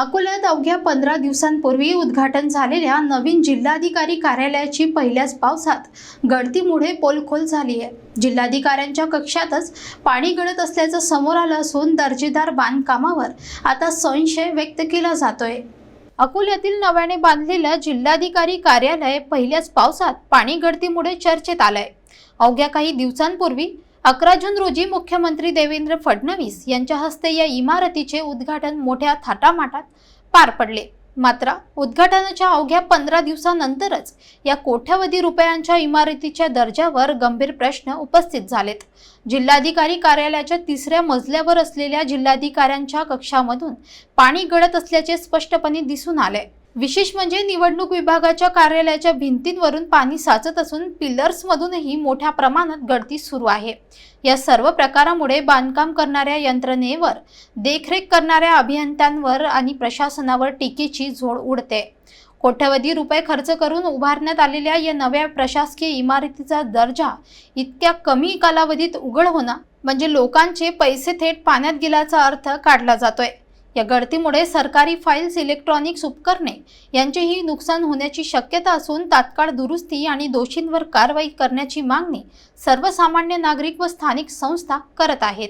अकोल्यात अवघ्या पंधरा दिवसांपूर्वी उद्घाटन झालेल्या नवीन जिल्हाधिकारी कार्यालयाची पहिल्याच पावसात गळतीमुळे पोलखोल झाली आहे. जिल्हाधिकाऱ्यांच्या कक्षातच पाणी गळत असल्याचं समोर आलं असून दर्जेदार बांधकामावर आता संशय व्यक्त केला जातोय. अकोल्यातील नव्याने बांधलेलं जिल्हाधिकारी कार्यालय पहिल्याच पावसात पाणी गळतीमुळे चर्चेत आलंय. अवघ्या काही दिवसांपूर्वी अकरा जून रोजी मुख्यमंत्री देवेंद्र फडणवीस यांच्या हस्ते या इमारतीचे उद्घाटन मोठ्या थाटामाटात पार पडले. मात्र उद्घाटनाच्या अवघ्या पंधरा दिवसानंतरच या कोट्यवधी रुपयांच्या इमारतीच्या दर्जावर गंभीर प्रश्न उपस्थित झालेत. जिल्हाधिकारी कार्यालयाच्या तिसऱ्या मजल्यावर असलेल्या जिल्हाधिकाऱ्यांच्या कक्षामधून पाणी गळत असल्याचे स्पष्टपणे दिसून आले विशेष म्हणजे निवडणूक विभागाच्या कार्यालयाच्या भिंतींवरून पाणी साचत असून पिलर्समधूनही मोठ्या प्रमाणात गळती सुरू आहे. या सर्व प्रकारामुळे बांधकाम करणाऱ्या यंत्रणेवर देखरेख करणाऱ्या अभियंत्यांवर आणि प्रशासनावर टीकेची झोड उडते. कोट्यवधी रुपये खर्च करून उभारण्यात आलेल्या या नव्या प्रशासकीय इमारतीचा दर्जा इतक्या कमी कालावधीत उघड होणं म्हणजे लोकांचे पैसे थेट पाण्यात गेल्याचा अर्थ काढला जातोय. या गळतीमुळे सरकारी फाईल्स इलेक्ट्रॉनिक्स उपकरणे यांचेही नुकसान होण्याची शक्यता असून तात्काळ दुरुस्ती आणि दोषींवर कारवाई करण्याची मागणी सर्वसामान्य नागरिक व स्थानिक संस्था करत आहेत.